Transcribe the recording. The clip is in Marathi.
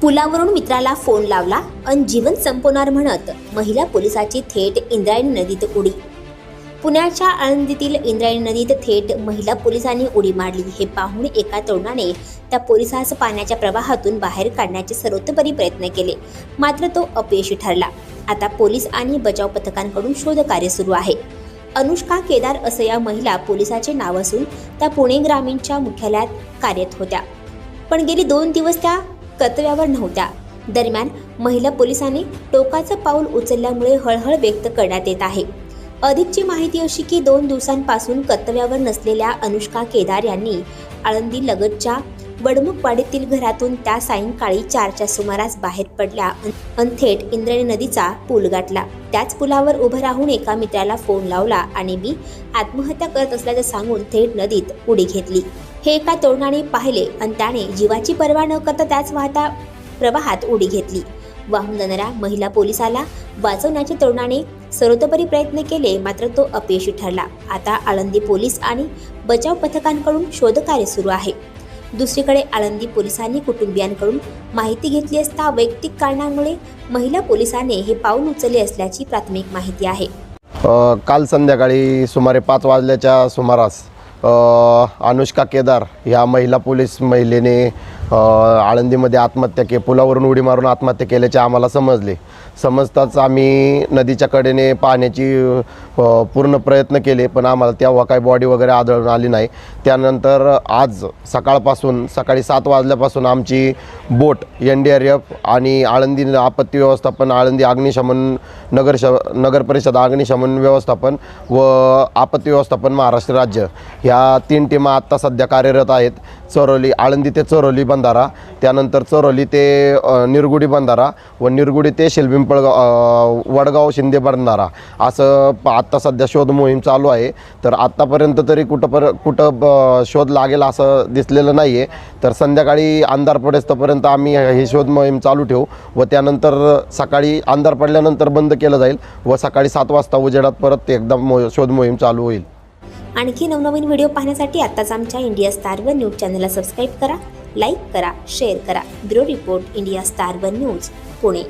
पुलावरून मित्राला फोन लावला अन जीवन संपवणार म्हणत महिला पोलिसाची थेट इंद्रायणी नदीत उडी. पुण्याच्या आळंदीतील इंद्रायणी नदीत थेट महिला पोलिसांनी उडी मारली. हे पाहून एका तरुणाने त्या पोलिसास पाण्याच्या प्रवाहातून बाहेर काढण्याचे सर्वोत्तपरी प्रयत्न केले. मात्र तो अपयशी ठरला. आता पोलीस आणि बचाव पथकांकडून शोधकार्य सुरू आहे. अनुष्का केदार असं या महिला पोलिसाचे नाव असून त्या पुणे ग्रामीणच्या मुख्यालयात कार्यरत होत्या. पण गेली दोन दिवस त्या कर्तव्यावर नव्हत्या. दरम्यान महिला पोलिसांनी टोकाचं पाऊल उचलल्यामुळे हळहळ व्यक्त करण्यात येत आहे. अधिकची माहिती अशी की दोन दिवसांपासून कर्तव्यावर नसलेल्या अनुष्का केदार यांनी आळंदी लगतच्या वडमुखवाडीतील घरातून त्या सायंकाळी चारच्या सुमारास बाहेर पडल्या अन- अन थेट इंद्रायणी नदीचा पूल गाठला. त्याच पुलावर उभं राहून एका मित्राला फोन लावला आणि मी आत्महत्या करत असल्याचं सांगून थेट नदीत उडी घेतली. हे एका तरुणाने पाहिले आणि त्याने जीवाची पर्वा न करता त्याच वाहता प्रवाहात उडी घेतली. वाहून जाणाऱ्या महिला पोलिसाला वाचवण्याचे तरुणाने सर्वतोपरी प्रयत्न केले मात्र तो अपयशी ठरला. आता आळंदी पोलीस आणि बचाव पथकांकडून शोधकार्य सुरू आहे. दुसरीकडे आळंदी पोलिसांनी कुटुंबियांकडून माहिती घेतली असता वैयक्तिक कारणामुळे महिला पोलिसाने हे पाऊल उचलले असल्याची प्राथमिक माहिती आहे. काल संध्याकाळी सुमारे पाच वाजल्याच्या सुमारास अनुष्का केदार ह्या महिला पोलीस महिलेने आळंदीमध्ये आत्महत्या के पुलावरून उडी मारून आत्महत्या केल्याचे आम्हाला समजले. समजताच आम्ही नदीच्या कडेने पाहण्याची पूर्ण प्रयत्न केले पण आम्हाला तेव्हा काही बॉडी वगैरे आढळून आली नाही. त्यानंतर आज सकाळपासून सकाळी सात वाजल्यापासून आमची boat N D R F आणि आळंदी आपत्ती व्यवस्थापन आळंदी अग्निशमन नगर श नगर परिषद अग्निशमन व्यवस्थापन व आपत्ती व्यवस्थापन महाराष्ट्र राज्य. ह्या तीन टीमा आत्ता सध्या कार्यरत आहेत. चोरोली आळंदी ते चरोली बंधारा त्यानंतर चरोली ते निरगुडी बंधारा व निरगुडी ते शेलबिंपळगाव वडगाव शिंदे बंधारा. असं प- आत्ता सध्या शोध मोहीम चालू आहे. तर आत्तापर्यंत तरी कुठं पर कुठं शोध लागेल असं दिसलेलं नाही आहे तर संध्याकाळी अंधार पडेस्तोपर्यंत आम्ही ही शोध मोहीम चालू ठेवू व त्यानंतर सकाळी अंधार पडल्यानंतर बंद केलं जाईल व सकाळी सात वाजता उजेडात परत एकदा मो शोध मोहीम चालू होईल. आणखी नवनवीन व्हिडिओ पाहण्यासाठी आत्ताच आमच्या इंडिया स्टार न्यूज चॅनलला सबस्क्राईब करा. लाईक करा शेअर करा. Bureau report India star one news Pune.